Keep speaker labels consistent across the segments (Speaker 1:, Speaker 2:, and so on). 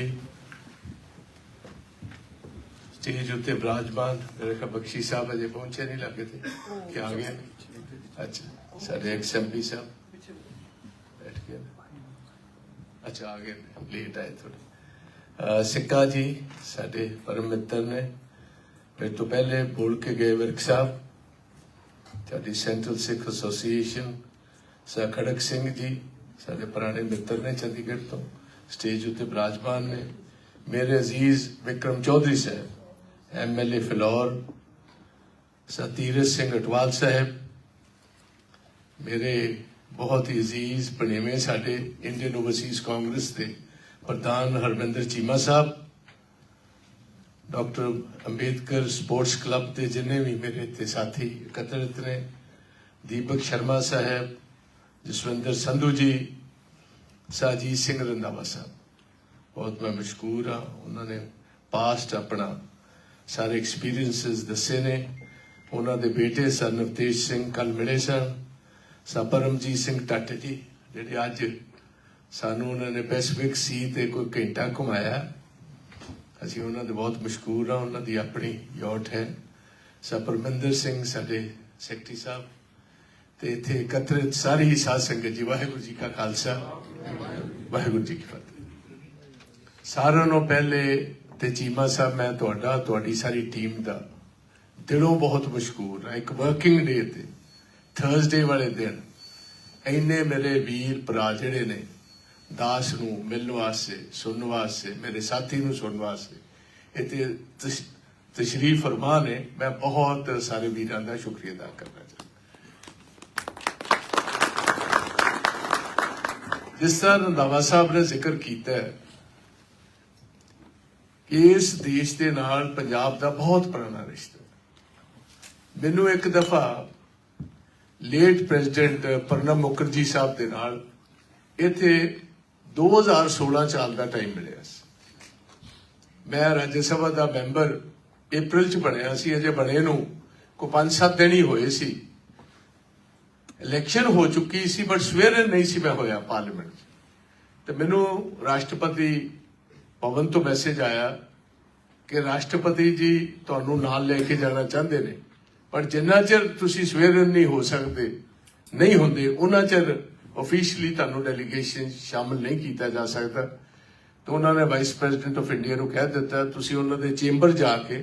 Speaker 1: ਜੀ ਸਟੇਜ ਉੱਤੇ ਬਰਾਜਮਾਨ ਮੇਰੇ ਖਿਆਲ ਬਖਸ਼ੀ ਸਾਹਿਬ ਅਜੇ ਪਹੁੰਚੇ ਨਹੀਂ ਲੱਗੇ ਤੇ ਕਿ ਆ ਗਏ ਅੱਛਾ ਸਾਡੇ ਐਕਸਐਮਪੀ ਸਾਹਿਬ ਬੈਠ ਗਏ ਅੱਛਾ ਆ ਗਏ ਲੇਟ ਆਏ ਥੋੜੇ ਸਿੱਕਾ ਜੀ ਸਾਡੇ ਪਰਮ ਮਿੱਤਰ ਨੇ ਮੇਰੇ ਤੋਂ ਪਹਿਲੇ ਬੋਲ ਕੇ ਗਏ ਵਿਰਕ ਸਾਹਿਬ ਸਾਡੀ central Sikh association sir Kharak Singh ji ਸਾਡੇ ਪੁਰਾਣੇ ਮਿੱਤਰ ਨੇ ਚੰਡੀਗੜ੍ਹ ਤੋਂ ਸਟੇਜ ਉੱਤੇ ਬਿਰਾਜਮਾਨ ਨੇ। ਮੇਰੇ ਅਜ਼ੀਜ਼ ਵਿਕਰਮ ਚੌਧਰੀ ਸਾਹਿਬ ਐਮਐਲਏ ਫਿਲੌਰ ਸਤੀਰਤ ਸਿੰਘ ਅਟਵਾਲ ਸਾਹਿਬ, ਮੇਰੇ ਬਹੁਤ ਹੀ ਅਜ਼ੀਜ਼ ਪਣੇਵੇਂ ਸਾਡੇ ਇੰਡੀਅਨ ਓਵਰਸੀਜ਼ ਕਾਂਗਰਸ ਦੇ ਪ੍ਰਧਾਨ Harminder Cheema Sahib, doctor Ambedkar sports club ਦੇ ਜਿੰਨੇ ਵੀ ਮੇਰੇ ਇੱਥੇ ਸਾਥੀ ਇਕੱਤਰਿਤ ਨੇ, ਦੀਪਕ ਸ਼ਰਮਾ ਸਾਹਿਬ, ਜਸਵਿੰਦਰ ਸੰਧੂ ਜੀ ਸਾਜੀਤ ਸਿੰਘ ਰੰਧਾਵਾ ਸਾਹਿਬ। ਬਹੁਤ ਮੈਂ ਮਸ਼ਕੂਰ ਹਾਂ। ਉਹਨਾਂ ਨੇ ਪਾਸਟ ਆਪਣਾ ਸਾਰੇ ਐਕਸਪੀਰੀਐਂਸਸ ਦੱਸੇ ਨੇ। ਉਹਨਾਂ ਦੇ ਬੇਟੇ ਸਰ ਨਵਤੇਜ ਸਿੰਘ ਕੱਲ ਮਿਲੇ ਸਨ। ਸਰ ਪਰਮਜੀਤ ਸਿੰਘ ਟੱਟ ਜੀ, ਜਿਹੜੇ ਅੱਜ ਸਾਨੂੰ ਉਹਨਾਂ ਨੇ ਪੈਸੀਫਿਕ ਸੀ ਤੇ ਕੋਈ ਘੰਟਾ ਘੁਮਾਇਆ। ਅਸੀਂ ਉਹਨਾਂ ਦੇ ਬਹੁਤ ਮਸ਼ਕੂਰ ਹਾਂ। ਉਹਨਾਂ ਦੀ ਆਪਣੀ ਯਾਟ ਹੈ। ਸਰ ਸਿੰਘ, ਸਾਡੇ ਸੈਕਟਰੀ ਸਾਹਿਬ ਤੇ ਇੱਥੇ ਇਕੱਤਰਿਤ ਸਾਰੀ ਹੀ ਸਾਧ ਸੰਗਤ ਜੀ, ਵਾਹਿਗੁਰੂ ਜੀ ਕਾ ਖਾਲਸਾ, ਵਾਹਿਗੁਰੂ ਜੀ ਕੀ ਫਤਿਹ। ਸਾਰਿਆਂ ਨੂੰ ਪਹਿਲੇ ਤੇ ਚੀਮਾ ਸਾਹਿਬ, ਮੈਂ ਤੁਹਾਡਾ, ਤੁਹਾਡੀ ਸਾਰੀ ਟੀਮ ਦਾ ਦਿਲੋਂ ਬਹੁਤ ਮਸ਼ਕੂਰ ਹਾਂ। ਇੱਕ ਵਰਕਿੰਗ ਡੇ ਤੇ ਥਰਸਡੇ ਵਾਲੇ ਦਿਨ, ਇੰਨੇ ਮੇਰੇ ਵੀਰ ਭਰਾ ਜਿਹੜੇ ਨੇ, ਦਾਸ ਨੂੰ ਮਿਲਣ ਵਾਸਤੇ, ਸੁਣਨ ਵਾਸਤੇ, ਮੇਰੇ ਸਾਥੀ ਨੂੰ ਸੁਣਨ ਵਾਸਤੇ, ਇੱਥੇ ਤਸ਼ਰੀਫ ਫਰਮਾ ਨੇ। ਮੈਂ ਬਹੁਤ ਸਾਰੇ ਵੀਰਾਂ ਦਾ ਸ਼ੁਕਰੀਆ ਅਦਾ ਕਰਦਾ ਚਾਹੁੰਦਾ ਜਿਸ ਤਰ੍ਹਾਂ ਰੰਧਾਵਾ ਸਾਹਿਬ ਨੇ ਜ਼ਿਕਰ ਕੀਤਾ ਹੈ ਕਿ ਇਸ ਦੇਸ਼ ਦੇ ਨਾਲ ਪੰਜਾਬ ਦਾ ਬਹੁਤ ਪੁਰਾਣਾ ਰਿਸ਼ਤਾ ਹੈ। ਮੈਨੂੰ ਇੱਕ ਦਫਾ ਲੇਟ ਪ੍ਰੈਜ਼ੀਡੈਂਟ ਪ੍ਰਣਬ ਮੁਖਰਜੀ ਸਾਹਿਬ ਦੇ ਨਾਲ ਇੱਥੇ 2016 ਸਾਲ ਦਾ ਟਾਈਮ ਮਿਲਿਆ ਸੀ ਮੈਂ ਰਾਜ ਸਭਾ ਦਾ ਮੈਂਬਰ ਅਪ੍ਰੈਲ ਚ ਬਣਿਆ ਸੀ, ਅਜੇ ਬਣੇ ਨੂੰ ਕੋ 5-7 ਦਿਨ ਹੀ ਹੋਏ ਸੀ ਇਲੈਕਸ਼ਨ ਹੋ ਚੁੱਕੀ ਸੀ ਬਟ ਸਵੇਰੇ ਨਹੀਂ ਸੀ ਮੈਂ ਹੋਇਆ ਪਾਰਲੀਮੈਂਟ ਤੇ ਮੈਨੂੰ ਰਾਸ਼ਟਰਪਤੀ ਭਵਨ ਤੋਂ ਮੈਸੇਜ ਆਇਆ ਕਿ ਰਾਸ਼ਟਰਪਤੀ ਜੀ ਤੁਹਾਨੂੰ ਨਾਲ ਲੈ ਕੇ ਜਾਣਾ ਚਾਹੁੰਦੇ ਨੇ, ਪਰ ਜਿੰਨਾ ਚਿਰ ਤੁਸੀਂ ਸਵੇਰੇ ਨਹੀਂ ਹੋ ਸਕਦੇ, ਨਹੀਂ ਹੁੰਦੇ, ਉਹਨਾਂ ਚਿਰ ਅਫੀਸ਼ੀਅਲੀ ਤੁਹਾਨੂੰ ਡੈਲੀਗੇਸ਼ਨ ਸ਼ਾਮਲ ਨਹੀਂ ਕੀਤਾ ਜਾ ਸਕਦਾ। ਤਾਂ ਉਹਨਾਂ ਨੇ ਵਾਈਸ ਪ੍ਰੈਜ਼ੀਡੈਂਟ ਆਫ ਇੰਡੀਆ ਨੂੰ ਕਹਿ ਦਿੱਤਾ, ਤੁਸੀਂ ਉਹਨਾਂ ਦੇ ਚੇਂਬਰ ਜਾ ਕੇ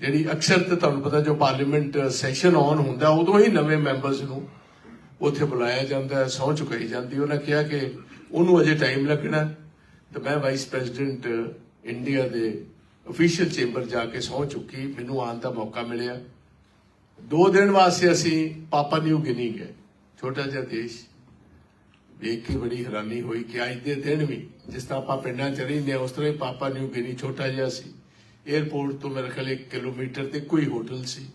Speaker 1: ਜਿਹੜੀ ਅਕਸਰ ਤੇ ਤੁਹਾਨੂੰ ਪਤਾ ਜੋ ਪਾਰਲੀਮੈਂਟ ਸੈਸ਼ਨ ਆਨ ਹੁੰਦਾ, ਉਦੋਂ ਹੀ ਨਵੇਂ ਮੈਂਬਰਸ ਨੂੰ ਉੱਥੇ ਬੁਲਾਇਆ ਜਾਂਦਾ ਹੈ, ਸਹੁੰ ਚੁਕਾਈ ਜਾਂਦੀ ਉਹਨਾਂ ਕਿਹਾ ਕਿ ਉਹਨੂੰ ਅਜੇ ਟਾਈਮ ਲੱਗਣਾ ਤੇ ਮੈਂ ਵਾਈਸ ਪ੍ਰੈਜ਼ੀਡੈਂਟ ਇੰਡੀਆ ਦੇ ਅਫੀਸ਼ੀਅਲ ਚੇਂਬਰ ਜਾ ਕੇ ਸਹੁੰ ਚੁੱਕੀ, ਮੈਨੂੰ ਆਉਣ ਦਾ ਮੌਕਾ ਮਿਲਿਆ। ਦੋ ਦਿਨ ਵਾਸਤੇ ਅਸੀਂ ਪਾਪਾ ਨਿਊ ਗਿਨੀ ਗਏ। ਛੋਟਾ ਜਿਹਾ ਦੇਸ਼। ਵੇਖ ਕੇ ਬੜੀ ਹੈਰਾਨੀ ਹੋਈ ਕਿ ਅੱਜ ਦੇ ਦਿਨ ਵੀ ਜਿਸ ਤਰ੍ਹਾਂ ਆਪਾਂ ਪਿੰਡਾਂ ਚ ਰਹਿੰਦੇ ਹਾਂ, ਉਸ ਤਰ੍ਹਾਂ ਹੀ ਪਾਪਾ ਨਿਊ ਗਿਨੀ ਛੋਟਾ ਜਿਹਾ ਸੀ। 에어ਪੋਰਟ ਤੋਂ ਮੇਰੇ ਖਿਆਲ 1 ਕਿਲੋਮੀਟਰ ਤੇ ਕੋਈ ਹੋਟਲ ਸੀ।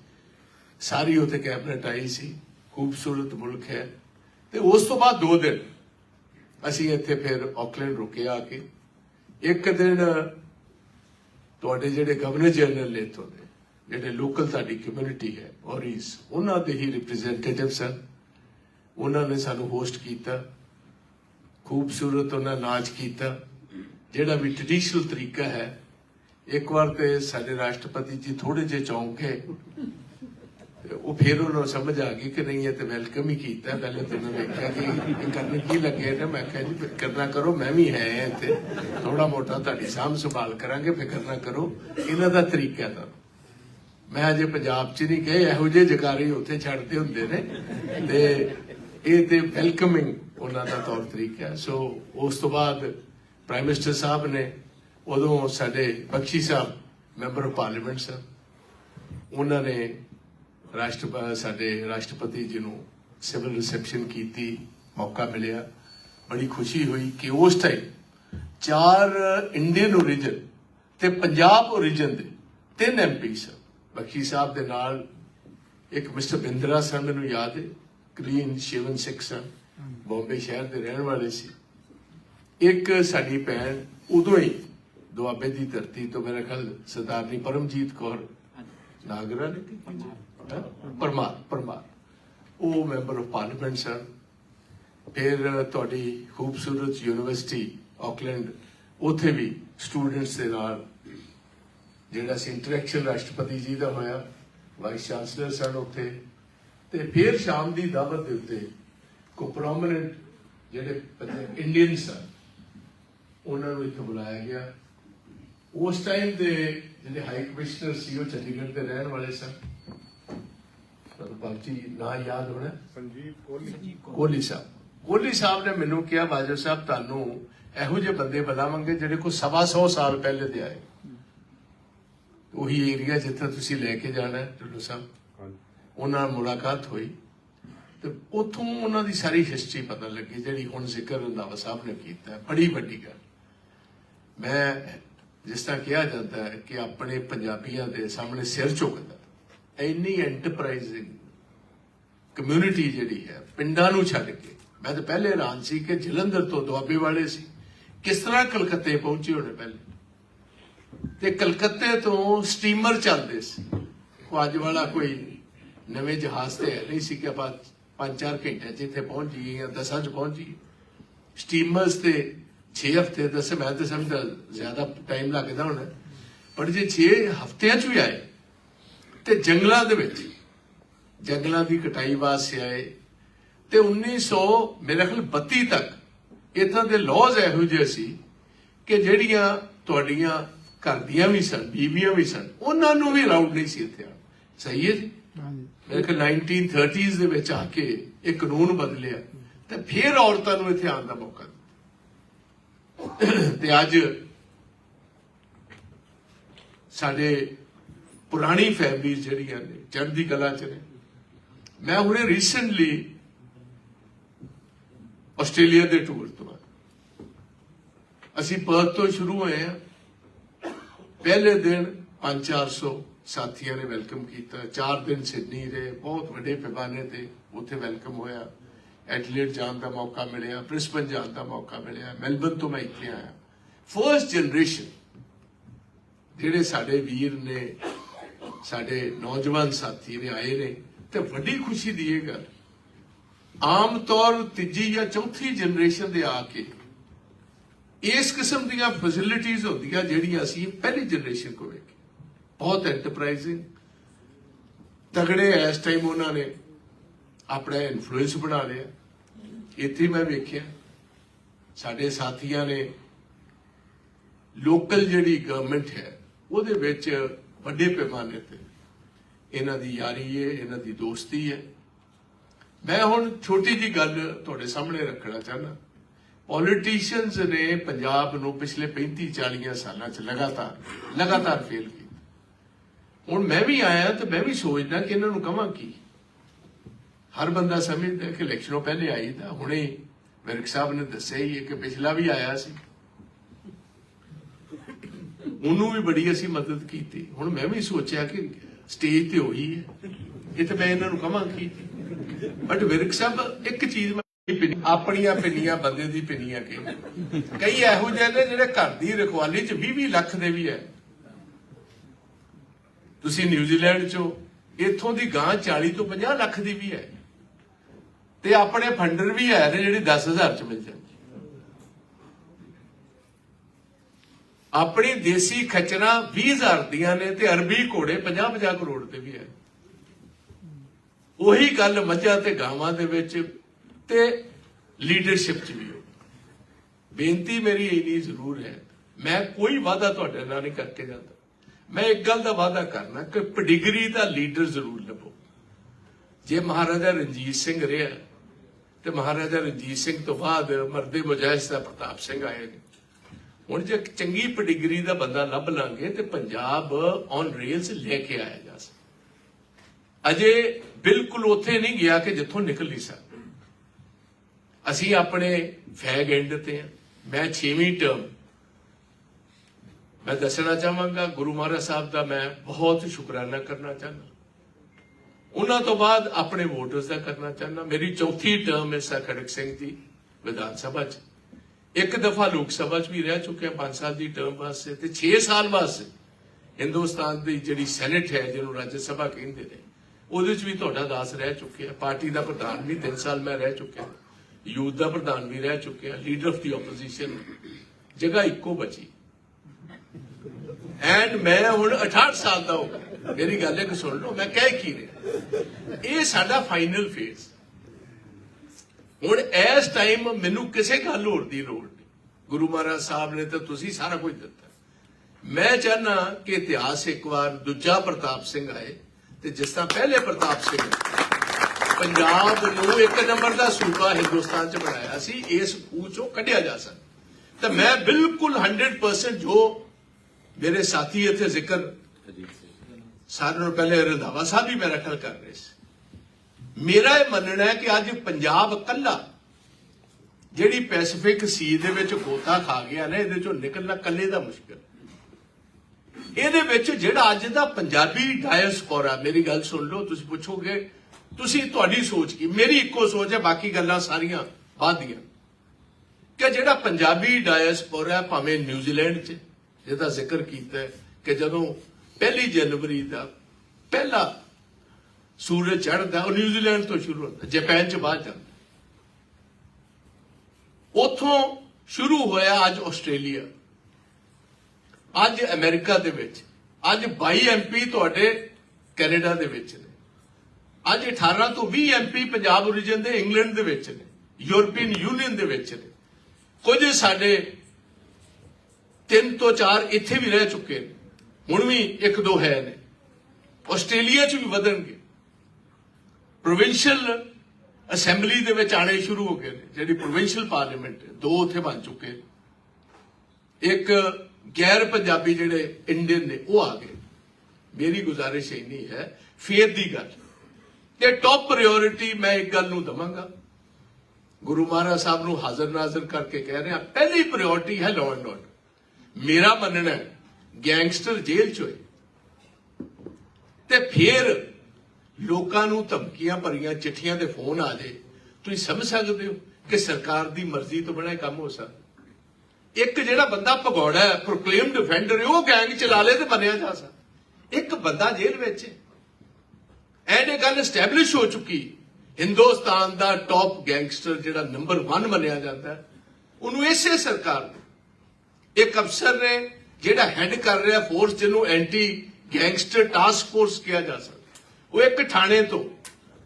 Speaker 1: ਸਾਰੀ ਉੱਥੇ ਕੈਬਨਟ ਆਈ ਸੀ। ਖੂਬਸੂਰਤ ਮੁਲਕ ਹੈ। ਤੇ ਉਸ ਤੋਂ ਬਾਅਦ ਦੋ ਦਿਨ ਅਸੀਂ ਇੱਥੇ ਫਿਰ ਆਕਲੈਂਡ ਰੁਕੇ ਆ ਕੇ। ਇੱਕ ਦਿਨ ਤੁਹਾਡੇ ਜਿਹੜੇ ਗਵਰਨਰ ਜਨਰਲ ਨੇ ਇੱਥੋਂ ਜਿਹੜੇ ਲੋਕਲ ਤੁਹਾਡੀ ਕਮਿਊਨਿਟੀ ਹੈ ਔਰੀਸ ਉਹਨਾਂ ਦੇ ਹੀ ਰਿਪਰੈਜ਼ੈਂਟੇਟਿਵ ਸਨ ਉਹਨਾਂ ਨੇ ਸਾਨੂੰ ਹੋਸਟ ਕੀਤਾ। ਖੂਬਸੂਰਤ ਉਹਨਾਂ ਨਾਚ ਕੀਤਾ। ਜਿਹੜਾ ਵੀ ਟ੍ਰੈਡੀਸ਼ਨਲ ਤਰੀਕਾ ਹੈ ਇੱਕ ਵਾਰ ਤੇ ਸਾਡੇ ਰਾਸ਼ਟਰਪਤੀ ਜੀ ਥੋੜੇ ਜਿਹੇ ਚੌਂਕੇ ਤੇ ਉਹ ਫਿਰ ਉਹਨਾਂ ਨੂੰ ਸਮਝ ਆ ਗਈ ਕਿ ਨਹੀਂ, ਇਹ ਤੇ ਵੈਲਕਮ ਹੀ ਕੀਤਾ। ਪਹਿਲੇ ਤਾਂ ਉਹਨਾਂ ਨੇ ਕਿ ਇਹ ਕਰਨ ਕੀ ਲੱਗੇ ਨੇ। ਮੈਂ ਕਿਹਾ ਜੀ ਫਿਕਰ ਨਾ ਕਰੋ, ਮੈਂ ਵੀ ਹੈ ਇੱਥੇ। ਥੋੜਾ ਮੋਟਾ ਤੁਹਾਡੀ ਸਾਂਭ ਸੰਭਾਲ ਕਰਾਂਗੇ ਫਿਕਰ ਨਾ ਕਰੋ। ਇਹਨਾਂ ਦਾ ਤਰੀਕਾ ਤਾਂ। ਮੈਂ ਅਜੇ ਪੰਜਾਬ 'ਚ ਨਹੀਂ ਗਏ ਇਹੋ ਜਿਹੇ ਜਕਾਰੇ ਉੱਥੇ ਛੱਡਦੇ ਹੁੰਦੇ ਨੇ। ਤੇ ਇਹ ਤੇ ਵੈਲਕਮਿੰਗ ਉਹਨਾਂ ਦਾ ਤੌਰ ਤਰੀਕਾ। ਹੈ। ਸੋ ਉਸ ਤੋਂ ਬਾਅਦ ਪ੍ਰਾਈਮ ਮਿਨਿਸਟਰ ਸਾਹਿਬ ਨੇ ਉਦੋਂ ਸਾਡੇ Bakshi Sahib member of parliament ਸਨ ਉਹਨਾਂ ਨੇ ਰਾਸ਼ਟਰਪਤੀ ਸਾਡੇ ਰਾਸ਼ਟਰਪਤੀ ਜੀ ਨੂੰ ਸਿਵਲ ਰਿਸੈਪਸ਼ਨ ਕੀਤੀ ਮੌਕਾ ਮਿਲਿਆ। ਬੜੀ ਖੁਸ਼ੀ ਹੋਈ ਕਿ ਉਸ ਟਾਈਮ ਚਾਰ ਇੰਡੀਅਨ origin ਤੇ ਪੰਜਾਬ origin ਦੇ ਤਿੰਨ ਐਮਪੀ ਸਨ ਬਖਸ਼ੀ ਸਾਹਿਬ ਦੇ ਨਾਲ ਇੱਕ ਮਿਸਟਰ ਬਿੰਦਰਾ ਸਨ ਮੈਨੂੰ ਯਾਦ ਹੈ ਕਲੀਨ ਸ਼ਿਵਨ ਸਿੱਖ ਸਨ ਬੰਬੇ ਸ਼ਹਿਰ ਦੇ ਰਹਿਣ ਵਾਲੇ ਸੀ। ਇੱਕ ਸਾਡੀ ਭੈਣ ਉਦੋਂ ਹੀ ਦੁਆਬੇ ਦੀ ਧਰਤੀ ਤੋਂ ਮੇਰਾ ਖਿਆਲ ਸਰਦਾਰਨੀ ਪਰਮਜੀਤ ਕੌਰ ਨਾਗਰਾ ਨੇ ਕੀ? ਪਰਮਾਰ ਪਰਮਾਰ ਉਹ ਮੈਂਬਰ ਆਫ ਪਾਰਲੀਮੈਂਟ ਸਨ। ਫਿਰ ਤੁਹਾਡੀ ਖੂਬਸੂਰਤ ਯੂਨੀਵਰਸਿਟੀ ਆਕਲੈਂਡ ਉੱਥੇ ਵੀ ਸਟੂਡੈਂਟਸ ਦੇ ਨਾਲ ਜਿਹੜਾ ਸੀ ਇੰਟਰੈਕਸ਼ਨ ਰਾਸ਼ਟਰਪਤੀ ਜੀ ਦਾ ਹੋਇਆ ਵਾਈਸ ਚਾਂਸਲਰ ਸਨ ਉੱਥੇ। ਤੇ ਫਿਰ ਸ਼ਾਮ ਦੀ ਦਾਵਤ ਦੇ ਉੱਤੇ ਕੋ ਪ੍ਰੋਮਿਨੈਂਟ ਜਿਹੜੇ ਇੰਡੀਅਨ ਸਨ ਉਹਨਾਂ ਨੂੰ ਇੱਥੇ ਬੁਲਾਇਆ ਗਿਆ। ਉਸ ਟਾਈਮ ਦੇ ਜਿਹੜੇ ਹਾਈ ਕਮਿਸ਼ਨਰ ਸੀ ਉਹ ਚੰਡੀਗੜ੍ਹ ਦੇ ਰਹਿਣ ਵਾਲੇ ਸਨ। ਤੁਹਾਨੂੰ ਬਾਕੀ ਨਾਂ ਯਾਦ ਹੋਣਾ?
Speaker 2: ਸੰਜੀਵ ਕੋਹਲੀ।
Speaker 1: ਕੋਹਲੀ। ਸਾਹਿਬ। ਕੋਹਲੀ ਸਾਹਿਬ ਨੇ ਮੈਨੂੰ ਕਿਹਾ ਬਾਜੋ ਸਾਹਿਬ ਤੁਹਾਨੂੰ ਇਹੋ ਜਿਹੇ ਬੰਦੇ ਬੁਲਾਵਾਂਗੇ ਜਿਹੜੇ ਕੋਈ ਸਵਾ ਸੌ ਸਾਲ ਪਹਿਲੇ ਦੇ ਆਏ। ਉਹੀ ਏਰੀਆ ਜਿੱਥੇ ਤੁਸੀਂ ਲੈ ਕੇ ਜਾਣਾ ਹੈ ਟੁੱਲੂ ਸਾਹਿਬ। ਉਹਨਾਂ ਨਾਲ ਮੁਲਾਕਾਤ ਹੋਈ। ਤੇ ਉੱਥੋਂ ਉਹਨਾਂ ਦੀ ਸਾਰੀ ਹਿਸਟਰੀ ਪਤਾ ਲੱਗੀ ਜਿਹੜੀ ਹੁਣ ਜ਼ਿਕਰ ਰੰਧਾਵਾ ਸਾਹਿਬ ਨੇ ਕੀਤਾ। ਬੜੀ ਵੱਡੀ ਗੱਲ। ਮੈਂ ਜਿਸ ਤਰ੍ਹਾਂ ਕਿਹਾ ਜਾਂਦਾ ਹੈ ਕਿ ਆਪਣੇ ਪੰਜਾਬੀਆਂ ਦੇ ਸਾਹਮਣੇ ਸਿਰ ਝੁਕਦਾ ਇੰਨੀ ਐਂਟਰਪ੍ਰਾਈਜ਼ਿੰਗ ਕਮਿਊਨਿਟੀ ਜਿਹੜੀ ਹੈ, ਪਿੰਡਾਂ ਨੂੰ ਛੱਡ ਕੇ, ਮੈਂ ਤਾਂ ਪਹਿਲੇ ਹੈਰਾਨ ਸੀ ਕਿ ਜਲੰਧਰ ਤੋਂ ਦੁਆਬੇ ਵਾਲੇ ਸੀ। ਕਿਸ ਤਰ੍ਹਾਂ ਕਲਕੱਤੇ ਪਹੁੰਚੇ ਹੋਣੇ ਪਹਿਲੇ? ਤੇ ਕਲਕੱਤੇ ਤੋਂ ਸਟੀਮਰ ਚੱਲਦੇ ਸੀ। ਉਹ ਅੱਜ ਵਾਲਾ ਕੋਈ ਨਵੇਂ ਜਹਾਜ਼ ਤੇ ਹੈ ਨਹੀਂ ਸੀ ਕਿ ਆਪਾਂ 5-4 ਘੰਟੇ ਚ ਇੱਥੇ ਪਹੁੰਚ ਜਾਈਏ ਜਾਂ 10 ਚ ਪਹੁੰਚ ਜਾਈਏ। ਸਟੀਮਰਸ ਤੇ 6 ਹਫ਼ਤੇ ਦੱਸ ਮੈਂ ਤਾਂ ਸਮਝਦਾ ਜ਼ਿਆਦਾ ਟਾਈਮ ਲੱਗਦਾ ਹੋਣਾ ਪਰ ਜੇ 6 ਹਫ਼ਤਿਆਂ ਚ ਵੀ ਆਏ ਤੇ ਜੰਗਲਾਂ ਦੇ ਵਿੱਚ ਜੰਗਲਾਂ ਦੀ ਕਟਾਈ ਵਾਸਤੇ ਆਏ ਤੇ 1900 ਮੇਰੇ ਖਿਆਲ 32 ਤੱਕ ਇਦਾਂ ਦੇ ਲਾਜ਼ ਇਹੋ ਜਿਹੇ ਸੀ ਕਿ ਜਿਹੜੀਆਂ ਤੁਹਾਡੀਆਂ ਘਰ ਦੀਆਂ ਵੀ ਸਨ ਬੀਬੀਆਂ ਵੀ ਸਨ ਉਹਨਾਂ ਨੂੰ ਵੀ ਅਲਾਉਡ ਨਹੀਂ ਸੀ ਇੱਥੇ ਸਹੀ ਹੈ ਜੀ? ਮੇਰੇ ਖਿਆਲ 1930s ਦੇ ਵਿੱਚ ਆ ਕੇ ਇਹ ਕਾਨੂੰਨ ਬਦਲਿਆ ਤੇ ਫਿਰ ਔਰਤਾਂ ਨੂੰ ਇੱਥੇ ਆਉਣ ਦਾ ਮੌਕਾ ਤੇ ਅੱਜ ਸਾਡੇ ਪੁਰਾਣੀ ਫੈਮਿਲੀ ਜਿਹੜੀਆਂ ਨੇ ਚੜ੍ਹਦੀ ਕਲਾ ਚ ਨੇ। ਮੈਂ ਹੁਣੇ ਰੀਸੈਂਟਲੀ ਆਸਟ੍ਰੇਲੀਆ ਦੇ ਟੂਰ ਤੋਂ ਅਸੀਂ ਪਰਥ ਤੋਂ ਸ਼ੁਰੂ ਹੋਏ ਆ। ਪਹਿਲੇ ਦਿਨ 5-400 ਸਾਥੀਆਂ ਨੇ ਵੈਲਕਮ ਕੀਤਾ। ਚਾਰ ਦਿਨ ਸਿਡਨੀ ਦੇ, ਬਹੁਤ ਵੱਡੇ ਪੈਮਾਨੇ ਤੇ ਉੱਥੇ ਵੈਲਕਮ ਹੋਇਆ। ਐਡਲੇਡ ਜਾਣ ਦਾ ਮੌਕਾ ਮਿਲਿਆ ਬ੍ਰਿਸਬਨ ਜਾਣ ਦਾ ਮੌਕਾ ਮਿਲਿਆ ਮੈਲਬਨ ਤੋਂ ਮੈਂ ਇੱਥੇ ਆਇਆ। ਫਰਸਟ ਜਨਰੇਸ਼ਨ ਜਿਹੜੇ ਸਾਡੇ ਵੀਰ ਨੇ, ਸਾਡੇ ਨੌਜਵਾਨ ਸਾਥੀ ਨੇ ਆਏ ਨੇ, ਤੇ ਵੱਡੀ ਖੁਸ਼ੀ ਦੀ ਇਹ ਗੱਲ, ਆਮ ਤੌਰ ਤੀਜੀ ਜਾਂ ਚੌਥੀ ਜਨਰੇਸ਼ਨ ਦੇ ਆ ਕੇ ਇਸ ਕਿਸਮ ਦੀਆਂ ਫੈਸਿਲਿਟੀਆਂ ਹੁੰਦੀਆਂ ਜਿਹੜੀਆਂ ਅਸੀਂ ਪਹਿਲੀ ਜਨਰੇਸ਼ਨ ਕੋਲ ਵੇਖੀ ਬਹੁਤ ਐਂਟਰਪ੍ਰਾਈਜ਼ਿੰਗ ਤਗੜੇ ਇਸ ਟਾਈਮ ਉਹਨਾਂ ਨੇ। ਆਪਣਾ ਇਨਫਲੂਐਂਸ ਬਣਾ ਲਿਆ। ਇੱਥੇ ਮੈਂ ਵੇਖਿਆ, ਸਾਡੇ ਸਾਥੀਆਂ ਨੇ ਲੋਕਲ ਜਿਹੜੀ ਗਵਰਨਮੈਂਟ ਹੈ, ਉਹਦੇ ਵਿੱਚ ਵੱਡੇ ਪੈਮਾਨੇ ਤੇ ਇਹਨਾਂ ਦੀ ਯਾਰੀ ਹੈ, ਇਹਨਾਂ ਦੀ ਦੋਸਤੀ ਹੈ। ਮੈਂ ਹੁਣ ਛੋਟੀ ਜੀ ਗੱਲ ਤੁਹਾਡੇ ਸਾਹਮਣੇ ਰੱਖਣਾ ਚਾਹੁੰਦਾ। ਪੋਲੀਟੀਸ਼ੀਅਨਸ ਨੇ ਪੰਜਾਬ ਨੂੰ ਪਿਛਲੇ 35 40 ਸਾਲਾਂ ਚ ਲਗਾਤਾਰ ਲਗਾਤਾਰ ਫੇਲ ਕੀਤਾ। ਹੁਣ ਮੈਂ ਵੀ ਆਇਆ ਤੇ ਮੈਂ ਵੀ ਸੋਚਦਾ ਕਿ ਇਹਨਾਂ ਨੂੰ ਕਹਾਂ ਕੀ? ਹਰ ਬੰਦਾ ਸਮਝਦਾ ਕਿ ਇਲੈਕਸ਼ਨੋਂ ਪਹਿਲੇ ਆਈ ਤਾਂ ਹੁਣੇ ਵਿਰਕ ਸਾਹਿਬ ਨੇ ਦੱਸਿਆ ਹੀ ਹੈ ਕਿ ਪਿਛਲਾ ਵੀ ਆਇਆ ਸੀ। ਉਹਨੂੰ ਵੀ ਬੜੀ ਅਸੀਂ ਮਦਦ ਕੀਤੀ। ਹੁਣ ਮੈਂ ਵੀ ਸੋਚਿਆ ਕਿ ਸਟੇਜ ਤੇ ਹੋਈ ਹੈ। ਇਹ ਤੇ ਮੈਂ ਇਹਨਾਂ ਨੂੰ ਕਵਾਂ ਕੀ। ਬਟ ਵਿਰਕ ਸਾਹਿਬ ਇੱਕ ਚੀਜ਼ ਮੈਂ ਆਪਣੀਆਂ ਪਿੰਨੀਆਂ ਬੰਦੇ ਦੀ ਪਿੰਨੀਆਂ ਕਿ ਕਈ ਇਹੋ ਜਿਹੇ ਨੇ ਜਿਹੜੇ ਘਰ ਦੀ ਰਖਵਾਲੀ ਚ 20 20 ਲੱਖ ਦੇ ਵੀ ਹੈ। ਤੁਸੀਂ ਨਿਊਜ਼ੀਲੈਂਡ ਚੋਂ, ਇੱਥੋਂ ਦੀ ਗਾਂ 40 ਤੋਂ 50 ਲੱਖ ਦੀ ਵੀ ਹੈ। ਤੇ ਆਪਣੇ ਫੰਡਰ ਵੀ ਹੈ ਨੇ ਜਿਹੜੀ 10000 ਚ ਮਿਲ ਜਾਂਦੀ। ਆਪਣੀ ਦੇਸੀ ਖਚਰਾ 20000 ਦੀਆਂ ਨੇ ਤੇ ਅਰਬੀ ਘੋੜੇ 50-50 ਕਰੋੜ ਤੇ ਵੀ ਹੈ। ਉਹੀ ਗੱਲ ਮੱਝਾਂ ਤੇ ਗਾਵਾਂ ਦੇ ਵਿੱਚ ਤੇ ਲੀਡਰਸ਼ਿਪ ਚ ਵੀ ਹੋ। ਬੇਨਤੀ ਮੇਰੀ ਇੰਨੀ ਜ਼ਰੂਰ ਹੈ, ਮੈਂ ਕੋਈ ਵਾਅਦਾ ਤੁਹਾਡੇ ਨਾਲ ਨਹੀਂ ਕਰਕੇ ਜਾਂਦਾ। ਮੈਂ ਇੱਕ ਗੱਲ ਦਾ ਵਾਅਦਾ ਕਰਨਾ ਕਿ ਪਡਿਗਰੀ ਦਾ ਲੀਡਰ ਜ਼ਰੂਰ ਲੱਭੋ। ਜੇ ਮਹਾਰਾਜਾ ਰਣਜੀਤ ਸਿੰਘ ਰਿਹਾ ਤੇ ਮਹਾਰਾਜਾ ਰਣਜੀਤ ਸਿੰਘ ਤੋਂ ਬਾਅਦ ਮਰਦੇ ਮੁਜਾਹਿਦ ਦਾ ਪ੍ਰਤਾਪ ਸਿੰਘ ਆਏ ਨੇ। ਹੁਣ ਜੇ ਚੰਗੀ ਪਡਿਗਰੀ ਦਾ ਬੰਦਾ ਲੱਭ ਲਾਂਗੇ ਤੇ ਪੰਜਾਬ ਔਨ ਰੇਲਸ ਲੈ ਕੇ ਆਇਆ ਜਾ ਸਕਦਾ ਅਜੇ ਬਿਲਕੁਲ ਉੱਥੇ ਨਹੀਂ ਗਿਆ ਕਿ ਜਿੱਥੋਂ ਨਿਕਲ ਨਹੀਂ ਸਕਦਾ। ਅਸੀਂ ਆਪਣੇ ਫੈਗ ਐਂਡ ਤੇ ਹਾਂ। ਮੈਂ 6ਵੀਂ ਟਰਮ ਮੈਂ ਦੱਸਣਾ ਚਾਹਾਂਗਾ, ਗੁਰੂ ਮਹਾਰਾਜ ਸਾਹਿਬ ਦਾ ਮੈਂ ਬਹੁਤ ਸ਼ੁਕਰਾਨਾ ਕਰਨਾ ਚਾਹੁੰਦਾ। ਉਹਨਾਂ ਤੋਂ ਬਾਅਦ ਆਪਣੇ ਵੋਟਰਸ ਦਾ ਕਰਨਾ ਚਾਹੁੰਦਾ। ਮੇਰੀ ਚੌਥੀ ਟਰਮ ਹੈ ਸਰ ਖੜਕ ਸਿੰਘ ਦੀ ਵਿਧਾਨ ਸਭਾ 'ਚ। ਇੱਕ ਦਫਾ ਲੋਕ ਸਭਾ 'ਚ ਵੀ ਰਹਿ ਚੁੱਕਿਆ ਆ 5 ਸਾਲ ਦੀ ਟਰਮ ਵਾਸਤੇ ਤੇ 6 ਸਾਲ ਵਾਸਤੇ। ਹਿੰਦੁਸਤਾਨ ਦੀ ਜਿਹੜੀ ਸੈਨੇਟ ਹੈ, ਜਿਹਨੂੰ ਰਾਜ ਸਭਾ ਕਹਿੰਦੇ ਨੇ, ਉਹਦੇ 'ਚ ਵੀ ਤੁਹਾਡਾ ਦਾਸ ਰਹਿ ਚੁੱਕਿਆ। ਪਾਰਟੀ ਦਾ ਪ੍ਰਧਾਨ ਵੀ 3 ਸਾਲ ਮੈਂ ਰਹਿ ਚੁੱਕਿਆ। ਯੂਥ ਦਾ ਪ੍ਰਧਾਨ ਵੀ ਰਹਿ ਚੁੱਕਿਆ ਲੀਡਰ ਆਫ ਦੀ ਆਪੋਜੀਸ਼ਨ ਜਗ੍ਹਾ ਇੱਕੋ ਬਚੀ। ਐਂਡ ਮੈਂ ਹੁਣ 68 ਸਾਲ ਦਾ ਹੋ ਗਿਆ। ਮੇਰੀ ਗੱਲ ਇੱਕ ਸੁਣ ਲਓ, ਮੈਂ ਕਹਿ ਕੀ ਰਿਹਾ? ਇਹ ਸਾਡਾ ਫਾਈਨਲ ਫੇਜ਼ ਹੁਣ ਇਸ ਟਾਈਮ ਮੈਨੂੰ ਕਿਸੇ ਗੱਲ ਹੋਰ ਦੀ ਲੋੜ ਨਹੀਂ। ਗੁਰੂ ਮਹਾਰਾਜ ਸਾਹਿਬ ਨੇ ਤਾਂ ਤੁਸੀਂ ਸਾਰਾ ਕੁਝ ਦਿੱਤਾ। ਮੈਂ ਚਾਹਨਾ ਕਿ ਇਤਿਹਾਸ ਇੱਕ ਵਾਰ ਦੂਜਾ ਪ੍ਰਤਾਪ ਸਿੰਘ ਆਏ ਤੇ ਜਿਸ ਤਰ੍ਹਾਂ ਪਹਿਲੇ ਪ੍ਰਤਾਪ ਸਿੰਘ ਪੰਜਾਬ ਨੂੰ ਇੱਕ ਨੰਬਰ ਦਾ ਸੂਬਾ ਹਿੰਦੁਸਤਾਨ ਚ ਬਣਾਇਆ ਸੀ, ਇਸ ਖੂਹ ਚੋਂ ਕੱਢਿਆ ਜਾ ਸਕਦਾ। ਤਾਂ ਮੈਂ ਬਿਲਕੁਲ 100% ਜੋ ਮੇਰੇ ਸਾਥੀ ਇੱਥੇ ਜ਼ਿਕਰ ਸਾਰਿਆਂ ਨੂੰ ਪਹਿਲੇ ਰੰਧਾਵਾ ਸਾਹਿਬ ਵੀ ਮੇਰਾ ਖਲ ਕਰ ਰਹੇ ਸੀ। ਮੇਰਾ ਇਹ ਮੰਨਣਾ ਹੈ ਕਿ ਅੱਜ ਪੰਜਾਬ ਇਕੱਲਾ, ਜਿਹੜੀ ਪੈਸੀਫਿਕ ਸੀ ਦੇ ਵਿੱਚ ਗੋਤਾ ਖਾ ਗਿਆ ਨਾ, ਇਹਦੇ ਚੋਂ ਨਿਕਲਣਾ ਕੱਲੇ ਦਾ ਮੁਸ਼ਕਲ। ਇਹਦੇ ਵਿੱਚ ਜਿਹੜਾ ਅੱਜ ਦਾ ਪੰਜਾਬੀ ਡਾਇਸਪੋਰਾ ਮੇਰੀ ਗੱਲ ਸੁਣ ਲਓ, ਤੁਸੀਂ ਪੁੱਛੋਗੇ, ਤੁਸੀਂ ਤੁਹਾਡੀ ਸੋਚ ਕੀ? ਮੇਰੀ ਇੱਕੋ ਸੋਚ ਹੈ, ਬਾਕੀ ਗੱਲਾਂ ਸਾਰੀਆਂ ਬਾਅਦ ਦੀਆਂ। ਕਿ ਜਿਹੜਾ ਪੰਜਾਬੀ ਡਾਇਸਪੋਰਾ ਭਾਵੇਂ ਨਿਊਜ਼ੀਲੈਂਡ 'ਚ, ਜਿਹਦਾ ਜ਼ਿਕਰ ਕੀਤਾ ਕਿ ਜਦੋਂ ਪਹਿਲੀ ਜਨਵਰੀ ਦਾ ਪਹਿਲਾ ਸੂਰਜ ਚੜ੍ਹਦਾ, ਉਹ ਨਿਊਜ਼ੀਲੈਂਡ ਤੋਂ ਸ਼ੁਰੂ ਹੁੰਦਾ, ਜਾਪਾਨ 'ਚ ਬਾਅਦ ਜਾਂਦਾ। ਉਥੋਂ ਸ਼ੁਰੂ ਹੋਇਆ ਅੱਜ ਆਸਟ੍ਰੇਲੀਆ। ਅੱਜ ਅਮਰੀਕਾ ਦੇ ਵਿੱਚ, ਅੱਜ 22 ਐਮਪੀ ਤੁਹਾਡੇ ਕੈਨੇਡਾ ਦੇ ਵਿੱਚ ਨੇ। ਅੱਜ 18 ਤੋਂ 20 ਐਮਪੀ ਪੰਜਾਬ ਓਰੀਜਨ ਦੇ ਇੰਗਲੈਂਡ ਦੇ ਵਿੱਚ ਨੇ, ਯੂਰਪੀਅਨ ਯੂਨੀਅਨ ਦੇ ਵਿੱਚ ਨੇ। ਕੁਝ ਸਾਡੇ ਤਿੰਨ ਤੋਂ ਚਾਰ ਇੱਥੇ ਵੀ ਰਹਿ ਚੁੱਕੇ ਨੇ। ਹੁਣ ਵੀ ਇੱਕ ਦੋ ਹੈ ਨੇ। ਆਸਟ੍ਰੇਲੀਆ 'ਚ ਵੀ ਵਧਣਗੇ। ਪ੍ਰੋਵਿੰਸ਼ੀਅਲ ਅਸੈਂਬਲੀ ਦੇ ਵਿੱਚ ਆਣੇ ਸ਼ੁਰੂ ਹੋ ਗਏ ਨੇ, ਜਿਹੜੀ ਪ੍ਰੋਵਿੰਸ਼ੀਅਲ ਪਾਰਲੀਮੈਂਟ ਦੋ ਉੱਥੇ ਬਣ ਚੁੱਕੇ ਨੇ। ਇੱਕ ਗੈਰ ਪੰਜਾਬੀ ਜਿਹੜੇ ਇੰਡੀਅਨ ਨੇ, ਉਹ ਆ ਗਏ। ਮੇਰੀ ਗੁਜ਼ਾਰਿਸ਼ ਇੰਨੀ ਹੈ, ਫੇਰ ਦੀ ਗੱਲ। ਤੇ ਟੌਪ ਪ੍ਰਾਇੋਰਟੀ ਮੈਂ ਇੱਕ ਗੱਲ ਨੂੰ ਦਵਾਂਗਾ। ਗੁਰੂ ਮਹਾਰਾਜ ਸਾਹਿਬ ਨੂੰ ਹਾਜ਼ਰ ਨਾਜ਼ਰ ਕਰਕੇ ਕਹਿ ਰਿਹਾ, ਪਹਿਲੀ ਪ੍ਰਾਇੋਰਟੀ ਹੈ ਲਾਅ ਐਂਡ ਆਰਡਰ ਮੇਰਾ ਮੰਨਣਾ ਹੈ ਗੈਂਗਸਟਰ ਜੇਲ੍ਹ ਚ ਹੋਏ ਤੇ ਫਿਰ ਲੋਕਾਂ ਨੂੰ ਧਮਕੀਆਂ ਭਰੀਆਂ, ਚਿੱਠੀਆਂ ਤੇ ਫੋਨ ਆ ਜੇ ਤੁਸੀਂ ਸਮਝ ਸਕਦੇ ਹੋ ਕਿ ਸਰਕਾਰ ਦੀ ਮਰਜ਼ੀ ਤੋਂ ਬਿਨਾਂ ਕੰਮ ਹੋ ਸਕਦਾ। ਇੱਕ ਜਿਹੜਾ ਬੰਦਾ ਭਗੌੜਾ ਹੈ ਪ੍ਰੋਕਲੇਮ ਡਿਫੈਂਡਰ ਹੈ ਉਹ ਗੈਂਗ ਚਲਾ ਲੇ ਤੇ ਬਣਿਆ ਜਾ ਸਕਦਾ। ਇੱਕ ਬੰਦਾ ਜੇਲ੍ਹ ਵਿੱਚ ਹੈ। ਇਹ ਗੱਲ ਐਸਟੈਬਲਿਸ਼ ਹੋ ਚੁੱਕੀ, ਹਿੰਦੁਸਤਾਨ ਦਾ ਟੌਪ ਗੈਂਗਸਟਰ ਜਿਹੜਾ ਨੰਬਰ 1 ਮੰਨਿਆ ਜਾਂਦਾ, ਉਹਨੂੰ ਇਸੇ ਸਰਕਾਰ ਨੇ, ਇੱਕ ਅਫਸਰ ਨੇ ਜਿਹੜਾ ਹੈਡ ਕਰ ਰਿਹਾ ਫੋਰਸ ਜਿਹਨੂੰ ਐਂਟੀ ਗੈਂਗਸਟਰ ਟਾਸਕ ਫੋਰਸ ਕਿਹਾ ਜਾ ਸਕਦਾ। ਉਹ ਇੱਕ ਥਾਣੇ ਤੋਂ,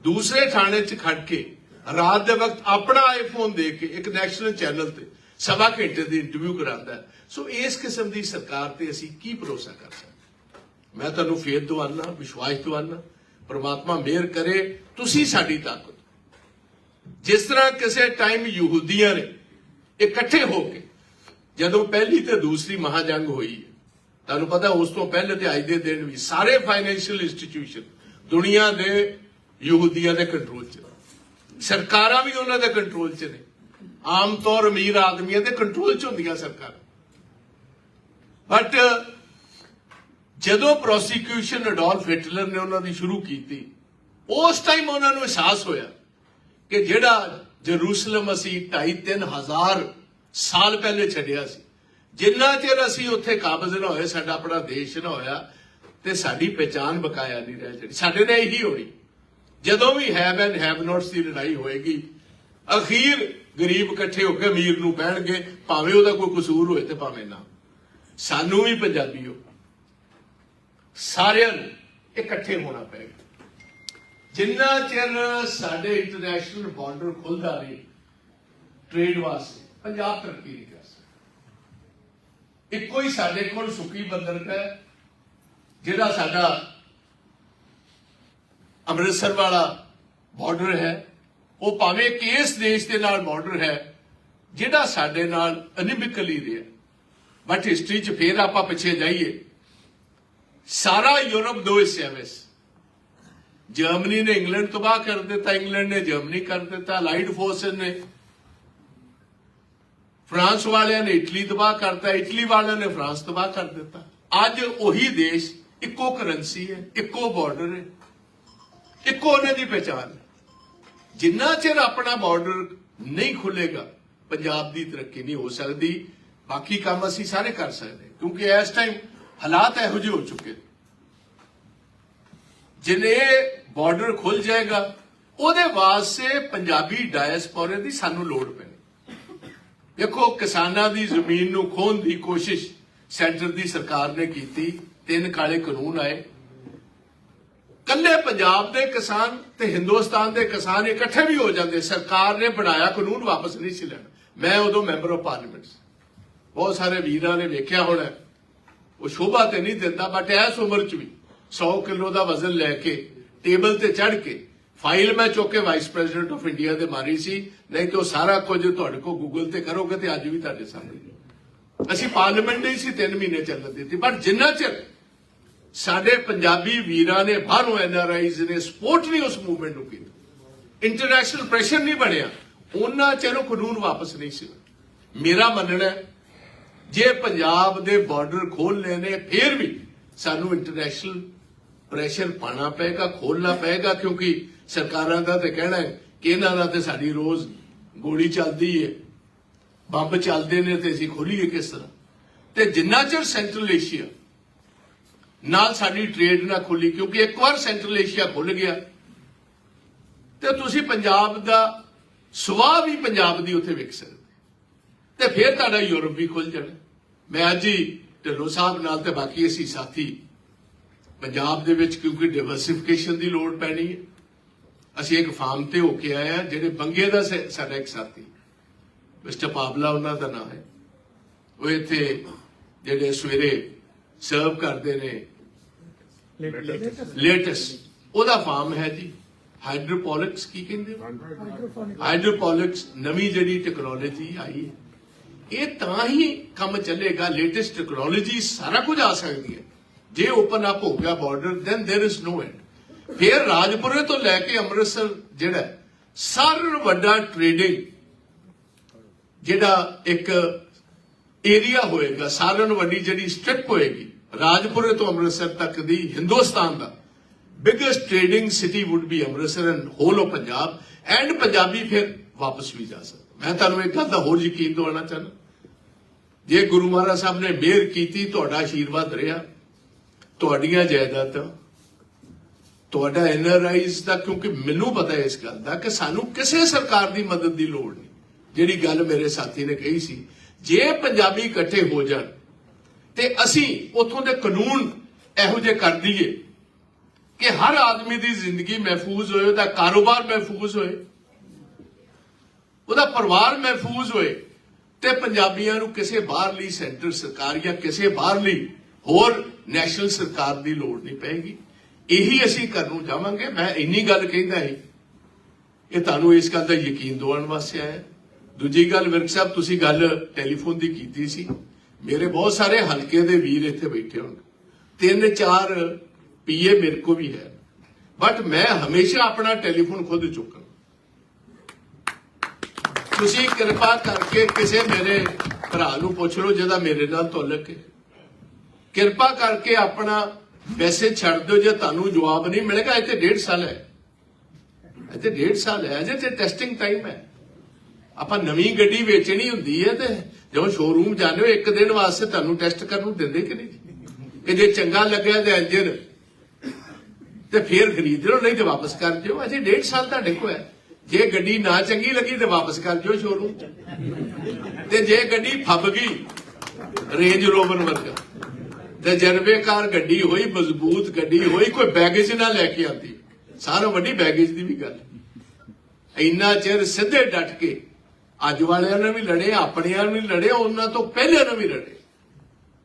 Speaker 1: ਦੂਸਰੇ ਥਾਣੇ 'ਚ ਖੜ ਕੇ ਰਾਤ ਦੇ ਵਕਤ ਆਪਣਾ ਆਈਫੋਨ ਦੇ ਕੇ ਇੱਕ ਨੈਸ਼ਨਲ ਚੈਨਲ ਤੇ ਸਵਾ ਘੰਟੇ ਦੀ ਇੰਟਰਵਿਊ ਕਰਾਉਂਦਾ ਸੋ ਇਸ ਕਿਸਮ ਦੀ ਸਰਕਾਰ ਤੇ ਅਸੀਂ ਕੀ ਭਰੋਸਾ ਕਰ ਸਕਦੇ ਮੈਂ ਤੁਹਾਨੂੰ ਫੇਰ ਦਵਾਨਾ ਵਿਸ਼ਵਾਸ ਦਵਾਨਾ ਪ੍ਰਮਾਤਮਾ ਮਿਹਰ ਕਰੇ, ਤੁਸੀਂ ਸਾਡੀ ਤਾਕਤ ਜਿਸ ਤਰ੍ਹਾਂ ਕਿਸੇ ਟਾਈਮ ਯਹੂਦੀਆਂ ਨੇ ਇਕੱਠੇ ਹੋ ਕੇ ਜਦੋਂ ਪਹਿਲੀ ਤੇ ਦੂਸਰੀ ਮਹਾਜੰਗ ਹੋਈ ਤੁਹਾਨੂੰ ਪਤਾ ਉਸ ਤੋਂ ਪਹਿਲੇ ਤੇ ਅੱਜ ਦੇ ਦਿਨ ਵੀ ਸਾਰੇ ਫਾਈਨੈਂਸ਼ੀਅਲ ਇੰਸਟੀਟਿਊਸ਼ਨ ਦੁਨੀਆ ਦੇ ਯਹੂਦੀਆਂ ਦੇ ਕੰਟਰੋਲ 'ਚ ਸਰਕਾਰਾਂ ਵੀ ਉਹਨਾਂ ਦੇ ਕੰਟਰੋਲ 'ਚ ਨੇ। ਆਮ ਤੌਰ ਅਮੀਰ ਆਦਮੀਆਂ ਦੇ ਕੰਟਰੋਲ 'ਚ ਹੁੰਦੀਆਂ ਸਰਕਾਰਾਂ। ਬਟ ਜਦੋਂ ਪ੍ਰੋਸੀਕਿਊਸ਼ਨ ਅਡੋਲਫ ਹਿਟਲਰ ਨੇ ਉਹਨਾਂ ਦੀ ਸ਼ੁਰੂ ਕੀਤੀ, ਉਸ ਟਾਈਮ ਉਹਨਾਂ ਨੂੰ ਅਹਿਸਾਸ ਹੋਇਆ ਕਿ ਜਿਹੜਾ ਜਰੂਸਲਮ ਅਸੀਂ 2.5 ਹਜ਼ਾਰ ਸਾਲ ਪਹਿਲੇ ਛੱਡਿਆ ਸੀ। ਜਿੰਨਾ ਚਿਰ ਅਸੀਂ ਉੱਥੇ ਕਾਬਜ਼ ਨਾ ਹੋਏ, ਸਾਡਾ ਆਪਣਾ ਦੇਸ਼ ਨਾ ਹੋਇਆ ਤੇ ਸਾਡੀ ਪਛਾਣ ਬਕਾਇਆ ਨਹੀਂ ਰਹਿ ਜਿਹੜੀ। ਸਾਡੇ ਨਾਲ ਇਹੀ ਹੋਣੀ। ਜਦੋਂ ਵੀ ਹੈਵ ਐਂਡ ਹੈਵ ਨੋਟਸ ਦੀ ਲੜਾਈ ਹੋਏਗੀ, ਅਖੀਰ ਗਰੀਬ ਇਕੱਠੇ ਹੋ ਕੇ ਅਮੀਰ ਨੂੰ ਬਹਿਣਗੇ, ਭਾਵੇਂ ਉਹਦਾ ਕੋਈ ਕਸੂਰ ਹੋਏ ਤੇ ਭਾਵੇਂ ਨਾ। ਸਾਨੂੰ ਵੀ ਪੰਜਾਬੀਓ ਸਾਰਿਆਂ ਨੂੰ ਇਕੱਠੇ ਹੋਣਾ ਪਏਗਾ ਜਿੰਨਾ ਚਿਰ ਸਾਡੇ ਇੰਟਰਨੈਸ਼ਨਲ ਬਾਰਡਰ ਖੁੱਲਦਾ ਨਹੀਂ ਟ੍ਰੇਡ ਵਾਸਤੇ ਪੰਜਾਬ ਤਰੱਕੀ ਨਹੀਂ ਕਰ ਸਕਦਾ ਇੱਕੋ ਹੀ ਸਾਡੇ ਕੋਲ ਸੁੱਕੀ ਬੰਦਰਗਾਹ ਹੈ, ਜਿਹੜਾ ਸਾਡਾ ਅੰਮ੍ਰਿਤਸਰ ਵਾਲਾ ਬਾਰਡਰ ਹੈ, ਉਹ ਭਾਵੇਂ ਇਸ ਦੇਸ਼ ਦੇ ਨਾਲ ਬਾਰਡਰ ਹੈ, ਜਿਹੜਾ ਸਾਡੇ ਨਾਲ ਅਨਿਮਿਕਲੀ ਰਿਹਾ ਬਟ ਹਿਸਟਰੀ 'ਚ ਫੇਰ ਆਪਾਂ ਪਿੱਛੇ ਜਾਈਏ। ਸਾਰਾ ਯੂਰਪ ਦੋ ਹਿੱਸਿਆਂ ਵਿੱਚ। ਜਰਮਨੀ ਨੇ ਇੰਗਲੈਂਡ ਤਬਾਹ ਕਰ ਦਿੱਤਾ ਇੰਗਲੈਂਡ ਨੇ ਜਰਮਨੀ ਕਰ ਦਿੱਤਾ ਲਾਈਟ ਫੋਰਸਸ ਨੇ ਫਰਾਂਸ ਵਾਲਿਆਂ ਨੇ ਇਟਲੀ ਤਬਾਹ ਕਰਤਾ, ਇਟਲੀ ਵਾਲਿਆਂ ਨੇ ਫਰਾਂਸ ਤਬਾਹ ਕਰ ਦਿੱਤਾ। ਅੱਜ ਉਹੀ ਦੇਸ਼ ਇੱਕੋ ਕਰੰਸੀ ਹੈ, ਇੱਕੋ ਬਾਰਡਰ ਹੈ, ਇੱਕੋ ਉਹਨਾਂ ਦੀ ਪਛਾਣ ਜਿੰਨਾ ਚਿਰ ਆਪਣਾ ਬਾਰਡਰ ਨਹੀਂ ਖੁੱਲੇਗਾ ਪੰਜਾਬ ਦੀ ਤਰੱਕੀ ਨਹੀਂ ਹੋ ਸਕਦੀ, ਬਾਕੀ ਕੰਮ ਅਸੀਂ ਸਾਰੇ ਕਰ ਸਕਦੇ ਕਿਉਂਕਿ ਇਸ ਟਾਈਮ ਹਾਲਾਤ ਇਹੋ ਜਿਹੇ ਹੋ ਚੁੱਕੇ ਨੇ। ਜਿਨੇ ਬਾਰਡਰ ਖੁੱਲ ਜਾਏਗਾ, ਉਹਦੇ ਵਾਸਤੇ ਪੰਜਾਬੀ ਡਾਇਸਪੋਰੇ ਦੀ ਸਾਨੂੰ ਲੋੜ ਪੈ ਦੇਖੋ ਕਿਸਾਨਾਂ ਦੀ ਜ਼ਮੀਨ ਨੂੰ ਖੋਹਣ ਦੀ ਕੋਸ਼ਿਸ਼ ਸੈਂਟਰ ਦੀ ਸਰਕਾਰ ਨੇ ਕੀਤੀ। ਤਿੰਨ ਕਾਲੇ ਕਾਨੂੰਨ ਆਏ। ਕੱਲੇ ਪੰਜਾਬ ਦੇ ਕਿਸਾਨ ਤੇ ਹਿੰਦੁਸਤਾਨ ਦੇ ਕਿਸਾਨ ਇਕੱਠੇ ਵੀ ਹੋ ਜਾਂਦੇ। ਸਰਕਾਰ ਨੇ ਬਣਾਇਆ ਕਾਨੂੰਨ, ਵਾਪਸ ਨਹੀਂ ਸੀ ਲੈਣਾ। ਮੈਂ ਉਦੋਂ ਮੈਂਬਰ ਆਫ ਪਾਰਲੀਮੈਂਟ ਸੀ। ਬਹੁਤ ਸਾਰੇ ਵੀਰਾਂ ਨੇ ਵੇਖਿਆ ਹੋਣਾ। ਉਹ ਸ਼ੋਭਾ ਤੇ ਨਹੀਂ ਦਿੰਦਾ, ਬਟ ਇਸ ਉਮਰ ਚ ਵੀ 100 ਕਿਲੋ ਦਾ ਵਜ਼ਨ ਲੈ ਕੇ, ਟੇਬਲ ਤੇ ਚੜ ਕੇ ਫਾਈਲ ਮੈਂ ਚੁੱਕ ਕੇ ਵਾਈਸ ਪ੍ਰੈਜ਼ੀਡੈਂਟ ਆਫ ਇੰਡੀਆ ਦੇ ਮਾਰੀ ਸੀ, ਨਹੀਂ ਤੇ ਉਹ ਸਾਰਾ ਕੁਝ ਤੁਹਾਡੇ ਕੋਲ ਗੂਗਲ ਤੇ ਕਰੋਗੇ ਤੇ ਅੱਜ ਵੀ ਤੁਹਾਡੇ ਸਾਹਮਣੇ ਅਸੀਂ ਪਾਰਲੀਮੈਂਟ ਨਹੀਂ ਸੀ 3 ਮਹੀਨੇ ਚੱਲਣ ਦਿੱਤੀ। ਬਟ ਜਿੰਨਾ ਚਿਰ ਸਾਡੇ ਪੰਜਾਬੀ ਵੀਰਾਂ ਨੇ, ਬਾਹਰੋਂ ਐਨਆਰਆਈਜ਼ ਨੇ ਸਪੋਰਟ ਨਹੀਂ ਉਸ ਮੂਵਮੈਂਟ ਨੂੰ ਕੀਤੀ ਇੰਟਰਨੈਸ਼ਨਲ ਪ੍ਰੈਸ਼ਰ ਨਹੀਂ ਬਣਿਆ, ਉਹਨਾਂ ਚਿਰ ਉਹ ਕਾਨੂੰਨ ਵਾਪਸ ਨਹੀਂ ਸੀ। ਮੇਰਾ ਮੰਨਣਾ ਜੇ ਪੰਜਾਬ ਦੇ ਬਾਰਡਰ ਖੋਲ੍ਹਣੇ ਨੇ ਫਿਰ ਵੀ ਸਾਨੂੰ ਇੰਟਰਨੈਸ਼ਨਲ ਪ੍ਰੈਸ਼ਰ ਪਾਣਾ ਪਏਗਾ ਖੋਲਣਾ ਪਏਗਾ, ਕਿਉਂਕਿ ਸਰਕਾਰਾਂ ਦਾ ਤੇ ਕਹਿਣਾ ਹੈ ਕਿ ਇਹਨਾਂ ਦਾ ਤੇ ਸਾਡੀ ਰੋਜ਼ ਗੋਲੀ ਚੱਲਦੀ ਹੈ ਬੰਬ ਚੱਲਦੇ ਨੇ ਤੇ ਅਸੀਂ ਖੋਲੀਏ ਕਿਸ ਤਰ੍ਹਾਂ? ਤੇ ਜਿੰਨਾ ਚਿਰ ਸੈਂਟਰਲ ਏਸ਼ੀਆ ਨਾਲ ਸਾਡੀ ਟ੍ਰੇਡ ਨਾ ਖੁੱਲੀ, ਕਿਉਂਕਿ ਇੱਕ ਵਾਰ ਸੈਂਟਰਲ ਏਸ਼ੀਆ ਖੁੱਲ ਗਿਆ, ਤੇ ਤੁਸੀਂ ਪੰਜਾਬ ਦਾ ਸਵਾਹ ਵੀ ਪੰਜਾਬ ਦੀ ਉੱਥੇ ਵਿਕ ਸਕਦੇ। ਤੇ ਫਿਰ ਤੁਹਾਡਾ ਯੂਰਪ ਵੀ ਖੁੱਲ ਜਾਣਾ। ਮੈਂ ਅੱਜ ਹੀ ਢਿੱਲੋਂ ਸਾਹਿਬ ਨਾਲ ਤੇ ਬਾਕੀ ਅਸੀਂ ਸਾਥੀ ਪੰਜਾਬ ਦੇ ਵਿੱਚ ਕਿਉਂਕਿ ਡਿਵਰਸਿਫਿਕੇਸ਼ਨ ਦੀ ਲੋੜ ਪੈਣੀ ਹੈ। ਅਸੀਂ ਇੱਕ ਫਾਰਮ ਤੇ ਹੋ ਕੇ ਆਏ ਆ ਜਿਹੜੇ ਬੰਗੇ ਦਾ ਸਾਡਾ ਇੱਕ ਸਾਥੀ ਮਿਸਟਰ ਪਾਬਲਾ ਉਹਨਾਂ ਦਾ ਨਾਮ ਹੈ। ਉਹ ਇੱਥੇ ਜਿਹੜੇ ਸਵੇਰੇ ਸਰਵ ਕਰਦੇ ਨੇ। ਲੇਟੈਸਟ ਉਹਦਾ ਫਾਰਮ ਹੈ ਜੀ। ਹਾਈਡਰੋਪੋਲਿਕਸ ਕੀ ਕਹਿੰਦੇ ਹਾਈਡਰੋਪੋਲਿਕਸ ਨਵੀਂ ਜਿਹੜੀ ਟੈਕਨੋਲੋਜੀ ਆਈ ਹੈ। ਇਹ ਤਾਂ ਹੀ ਕੰਮ ਚੱਲੇਗਾ ਲੇਟੈਸਟ ਟੈਕਨੋਲੋਜੀ ਸਾਰਾ ਕੁਝ ਆ ਸਕਦੀ ਹੈ। ਜੇ ਓਪਨ ਅਪ ਹੋ ਗਿਆ border then there is no end ਫਿਰ ਰਾਜਪੁਰੇ ਤੋਂ ਲੈ ਕੇ ਅੰਮ੍ਰਿਤਸਰ ਜਿਹੜਾ ਹੈ, ਸਾਰਿਆਂ ਨਾਲੋਂ ਵੱਡਾ ਟ੍ਰੇਡਿੰਗ ਜਿਹੜਾ ਇੱਕ ਏਰੀਆ ਹੋਏਗਾ ਸਾਰਿਆਂ ਨੂੰ ਵੱਡੀ ਜਿਹੜੀ ਸਟ੍ਰਿਪ ਹੋਏਗੀ ਰਾਜਪੁਰੇ ਤੋਂ ਅੰਮ੍ਰਿਤਸਰ ਤੱਕ ਦੀ ਹਿੰਦੁਸਤਾਨ ਦਾ biggest trading city would be Amritsar and whole of Punjab and Punjabi ਫਿਰ ਵਾਪਸ ਵੀ ਜਾ ਸਕਦਾ ਮੈਂ ਤੁਹਾਨੂੰ ਇੱਕ ਗੱਲ ਦਾ ਹੋਰ ਯਕੀਨ ਦਿਵਾਉਣਾ ਚਾਹੁੰਦਾ ਜੇ ਗੁਰੂ ਮਹਾਰਾਜ ਸਾਹਿਬ ਨੇ ਮਿਹਰ ਕੀਤੀ ਤੁਹਾਡਾ ਆਸ਼ੀਰਵਾਦ ਰਿਹਾ ਤੁਹਾਡੀਆਂ ਜਾਇਦਾਦਾਂ, ਤੁਹਾਡਾ ਐਨਆਰਆਈਜ਼ ਦਾ, ਕਿਉਂਕਿ ਮੈਨੂੰ ਪਤਾ ਇਸ ਗੱਲ ਦਾ ਕਿ ਸਾਨੂੰ ਕਿਸੇ ਸਰਕਾਰ ਦੀ ਮਦਦ ਦੀ ਲੋੜ ਨਹੀਂ। ਜਿਹੜੀ ਗੱਲ ਮੇਰੇ ਸਾਥੀ ਨੇ ਕਹੀ ਸੀ, ਜੇ ਪੰਜਾਬੀ ਇਕੱਠੇ ਹੋ ਜਾਣ, ਤੇ ਅਸੀਂ ਉਥੋਂ ਦੇ ਕਾਨੂੰਨ ਇਹੋ ਜਿਹੇ ਕਰ ਦਈਏ ਕਿ ਹਰ ਆਦਮੀ ਦੀ ਜ਼ਿੰਦਗੀ ਮਹਿਫੂਜ਼ ਹੋਏ, ਉਹਦਾ ਕਾਰੋਬਾਰ ਮਹਿਫੂਜ਼ ਹੋਏ, ਉਹਦਾ ਪਰਿਵਾਰ ਮਹਿਫੂਜ਼ ਹੋਏ, ਤੇ ਪੰਜਾਬੀਆਂ ਨੂੰ ਕਿਸੇ ਬਾਹਰਲੀ ਸੈਂਟਰ ਸਰਕਾਰ ਜਾਂ ਕਿਸੇ ਬਾਹਰਲੀ ਹੋਰ ਨੈਸ਼ਨਲ ਸਰਕਾਰ ਦੀ ਲੋੜ ਨਹੀਂ ਪਏਗੀ। ਇਹੀ ਅਸੀਂ ਕਰਨ ਨੂੰ ਜਾਵਾਂਗੇ। ਮੈਂ ਇੰਨੀ ਗੱਲ ਕਹਿੰਦਾ ਸੀ ਇਹ ਤੁਹਾਨੂੰ ਇਸ ਗੱਲ ਦਾ ਯਕੀਨ ਦਿਵਾਉਣ ਵਾਸਤੇ ਆਇਆ। ਦੂਜੀ ਗੱਲ, ਵਿਰਕ ਸਾਹਿਬ, ਤੁਸੀਂ ਗੱਲ ਟੈਲੀਫੋਨ ਦੀ ਕੀਤੀ ਸੀ। ਮੇਰੇ ਬਹੁਤ ਸਾਰੇ ਹਲਕੇ ਦੇ ਵੀਰ ਇੱਥੇ ਬੈਠੇ ਹੋਣ ਤਿੰਨ ਚਾਰ ਪੀਏ ਮੇਰੇ ਕੋ ਵੀ ਹੈ। ਬਟ ਮੈਂ ਹਮੇਸ਼ਾ ਆਪਣਾ ਟੈਲੀਫੋਨ ਖੁਦ ਚੁੱਕਾਂ ਤੁਸੀਂ ਕਿਰਪਾ ਕਰਕੇ ਕਿਸੇ ਮੇਰੇ ਭਰਾ ਨੂੰ ਪੁੱਛ ਲਓ ਜਿਹਦਾ ਮੇਰੇ ਨਾਲ ਤੁਲਕ ਹੈ। ਕਿਰਪਾ ਕਰਕੇ ਆਪਣਾ ਮੈਸੇਜ ਛੱਡ ਦਿਓ ਜੇ ਤੁਹਾਨੂੰ ਜਵਾਬ ਨਹੀਂ ਮਿਲੇਗਾ। ਇੱਥੇ ਡੇਢ ਸਾਲ ਹੈ। ਇੱਥੇ ਡੇਢ ਸਾਲ ਹੈ ਅਜੇ ਤੇ ਟੈਸਟਿੰਗ ਟਾਈਮ ਹੈ। ਆਪਾਂ ਨਵੀਂ ਗੱਡੀ ਵੇਚਣੀ ਹੁੰਦੀ ਹੈ ਤੇ ਜਦੋਂ ਸ਼ੋਰੂਮ ਜਾਂਦੇ ਹੋ, ਇੱਕ ਦਿਨ ਵਾਸਤੇ ਤੁਹਾਨੂੰ ਟੈਸਟ ਕਰਨ ਨੂੰ ਦਿੰਦੇ ਕਿ ਨਹੀਂ? ਕਿ ਜੇ ਚੰਗਾ ਲੱਗਿਆ ਤੇ ਇੰਜਨ ਤੇ ਫੇਰ ਖਰੀਦ ਲਓ ਨਹੀਂ ਤੇ ਵਾਪਸ ਕਰ ਦਿਓ। ਅਜੇ ਡੇਢ ਸਾਲ ਤੁਹਾਡੇ ਕੋਲ ਹੈ। ਜੇ ਗੱਡੀ ਨਾ ਚੰਗੀ ਲੱਗੀ ਤੇ ਵਾਪਸ ਕਰ ਦਿਓ ਸ਼ੋਰੂਮ ਤੇ ਜੇ ਗੱਡੀ ਫੱਬ ਗਈ ਰੇਂਜ ਰੋਵਰ ਵਰਗਾ। ਤਜਰਬੇਕਾਰ ਗੱਡੀ ਹੋਈ, ਮਜ਼ਬੂਤ ਗੱਡੀ ਹੋਈ, ਕੋਈ ਬੈਗੇਜ ਨਾ ਲੈ ਕੇ ਆਂਦੀ ਸਾਰਾ ਵੱਡੀ ਬੈਗੇਜ ਦੀ ਵੀ ਗੱਲ। ਇੰਨਾ ਚਿਰ ਸਿੱਧੇ ਡਟ ਕੇ, ਅੱਜ ਵਾਲਿਆਂ ਨੇ ਵੀ ਲੜੇ, ਆਪਣਿਆਂ ਨੂੰ ਵੀ ਲੜੇ, ਉਹਨਾਂ ਤੋਂ ਪਹਿਲੇ ਨੇ ਵੀ ਲੜੇ।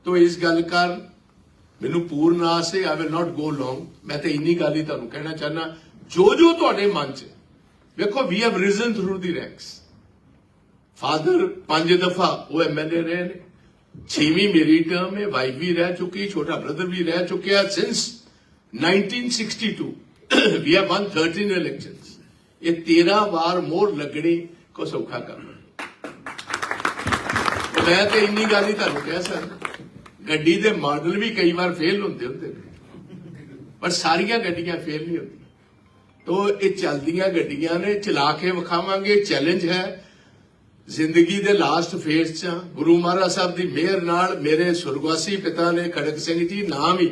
Speaker 1: ਤੋ ਇਸ ਗੱਲ ਕਰ, ਮੈਨੂੰ ਪੂਰਨ ਆਸ ਹੈ ਆਈ ਵਿਲ ਨਾਟ ਗੋ ਲੌਂਗ ਮੈਂ ਤੇ ਇੰਨੀ ਗੱਲ ਹੀ ਤੁਹਾਨੂੰ ਕਹਿਣਾ ਚਾਹਨਾ ਜੋ ਜੋ ਤੁਹਾਡੇ ਮਨ 'ਚ। ਵੇਖੋ we have risen through the ranks father ਪੰਜ ਦਫਾ ਉਹ ਐਮਐਲਏ ਰਹੇ ਨੇ। ਛੇਵੀਂ ਮੇਰੀ ਟਰਮ ਹੈ ਵਾਈਫ ਵੀ ਰਹਿ ਚੁੱਕੀ, ਛੋਟਾ ਬ੍ਰਦਰ ਵੀ ਰਹਿ ਚੁੱਕਿਆ since 1962 we have won 13 elections ਇਹ 13 ਵਾਰ ਮੋਰ ਲੱਗਣੀ ਕੋ ਸੌਖਾ ਕਰਨਾ ਮੈਂ ਤੇ ਇੰਨੀ ਗੱਲ ਹੀ ਤੁਹਾਨੂੰ ਕਹਿ ਸਕਦਾ। ਗੱਡੀ ਦੇ ਮਾਡਲ ਵੀ ਕਈ ਵਾਰ ਫੇਲ ਹੁੰਦੇ ਹੁੰਦੇ ਨੇ। ਪਰ ਸਾਰੀਆਂ ਗੱਡੀਆਂ ਫੇਲ ਨਹੀਂ ਹੁੰਦੀਆਂ। ਤੋ ਇਹ ਚੱਲਦੀਆਂ ਗੱਡੀਆਂ ਨੇ, ਚਲਾ ਕੇ ਵਿਖਾਵਾਂਗੇ ਚੈਲੰਜ ਹੈ। ਜ਼ਿੰਦਗੀ ਦੇ ਲਾਸਟ ਫੇਸ 'ਚ ਗੁਰੂ ਮਹਾਰਾਜ ਸਾਹਿਬ ਦੀ ਮਿਹਰ ਨਾਲ ਮੇਰੇ ਸੁਰਗਵਾਸੀ ਪਿਤਾ ਨੇ ਖੜਕ ਸਿੰਘ ਜੀ ਨਾਮ ਹੀ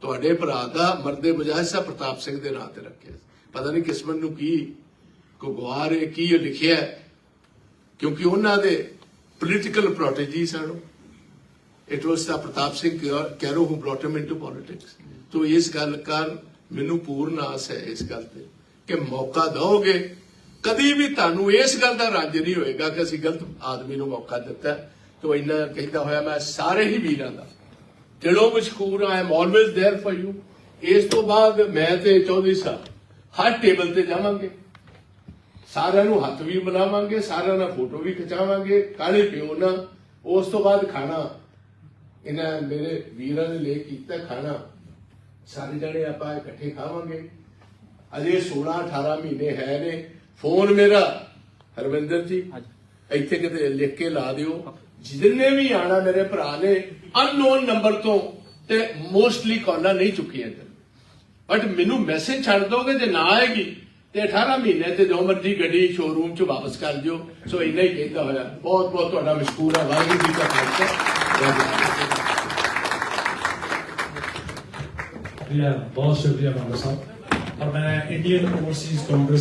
Speaker 1: ਤੁਹਾਡੇ ਭਰਾ ਦਾ ਮਰਦੇ ਮੁਜਾਹਿਦ ਸਾਹਿਬ ਪ੍ਰਤਾਪ ਸਿੰਘ ਦੇ ਨਾਂ ਤੇ ਰੱਖਿਆ। ਪਤਾ ਨਹੀਂ ਕਿਸਮਤ ਨੂੰ ਕੀ ਕੋ ਹੈ, ਕੀ ਲਿਖਿਆ ਕਿਉਂਕਿ ਉਹਨਾਂ ਦੇ political prodigy ਸਾਨੂੰ it was the Pratap Singh Kairon who brought him into politics ਤੋ ਇਸ ਗੱਲ ਕਰ ਮੈਨੂੰ ਪੂਰਨ ਆਸ ਹੈ ਇਸ ਗੱਲ ਤੇ ਕਿ ਮੌਕਾ ਦਿਓਗੇ ਕਦੀ ਵੀ ਤੁਹਾਨੂੰ ਇਸ ਗੱਲ ਦਾ ਰਾਜ ਨਹੀਂ ਹੋਏਗਾ ਕਿ ਅਸੀਂ ਗਲਤ ਆਦਮੀ ਨੂੰ ਮੌਕਾ ਦਿੱਤਾ ਤੇ ਉਹ ਕਹਿੰਦਾ ਹੋਇਆ ਮੈਂ ਸਾਰੇ ਹੀ ਵੀਰਾਂ ਦਾ। ਦਿਲੋਂ ਮਸ਼ਕੂਰ I am always there for you ਇਸ ਤੋਂ ਬਾਅਦ ਮੈਂ ਤੇ ਚੌਧਰੀ ਸਾਹਿਬ ਹਰ ਟੇਬਲ ਤੇ ਜਾਵਾਂਗੇ। ਸਾਰਿਆਂ ਨੂੰ ਹੱਥ ਵੀ ਮਿਲਾਵਾਂਗੇ, ਸਾਰਿਆਂ ਨਾਲ ਫੋਟੋ ਵੀ ਖਿਚਾਵਾਂਗੇ, ਕਾਲੇ ਪਿਓ ਨਾ ਉਸ ਤੋਂ ਬਾਅਦ ਖਾਣਾ। ਇਹਨਾਂ ਮੇਰੇ ਵੀਰਾਂ ਨੇ ਲੈ ਕੀਤਾ ਖਾਣਾ। ਸਾਰੇ ਜਣੇ ਆਪਾਂ ਇਕੱਠੇ ਖਾਵਾਂਗੇ। ਅਜੇ 16 18 ਮਹੀਨੇ ਹੈ ਨੇ। ਫੋਨ ਮੇਰਾ ਹਰਵਿੰਦਰ ਜੀ। ਇੱਥੇ ਕਿਤੇ ਲਿਖ ਕੇ ਲਾ ਦਿਓ। ਜਿੰਨੇ ਵੀ ਆਣਾ ਮੇਰੇ ਭਰਾ ਨੇ ਅਨਨੋਨ ਨੰਬਰ ਤੋਂ ਤੇ ਮੋਸਟਲੀ ਕਾਲਾਂ ਨਹੀਂ ਚੁੱਕੀਆਂ ਤੇ ਬਟ ਮੈਨੂੰ ਮੈਸੇਜ ਛੱਡ ਦੋਗੇ ਜੇ ਨਾ ਆਏਗੀ ਤੇ 18 ਮਹੀਨੇ ਤੇ ਜੋ ਮਰਜ਼ੀ ਗੱਡੀ ਸ਼ੋਰੂਮ ਚ ਵਾਪਸ ਕਰ ਦਿਓ। ਸੋ ਇੰਨਾ ਹੀ ਕਹਿੰਦਾ ਹੋਇਆ। ਬਹੁਤ ਬਹੁਤ ਤੁਹਾਡਾ ਮਸ਼ਕੂਰ ਹੈ ਵਾਹਿਗੁਰੂ ਜੀ ਦਾ। ਖਾਲਸਾ
Speaker 2: ਬਹੁਤ ਸ਼ੁਕਰੀਆ ਮਾਨਾ ਸਾਹਿਬ। ਔਰ ਮੈਂ ਇੰਡੀਅਨ ਓਵਰਸੀਜ਼ ਕਾਂਗਰਸ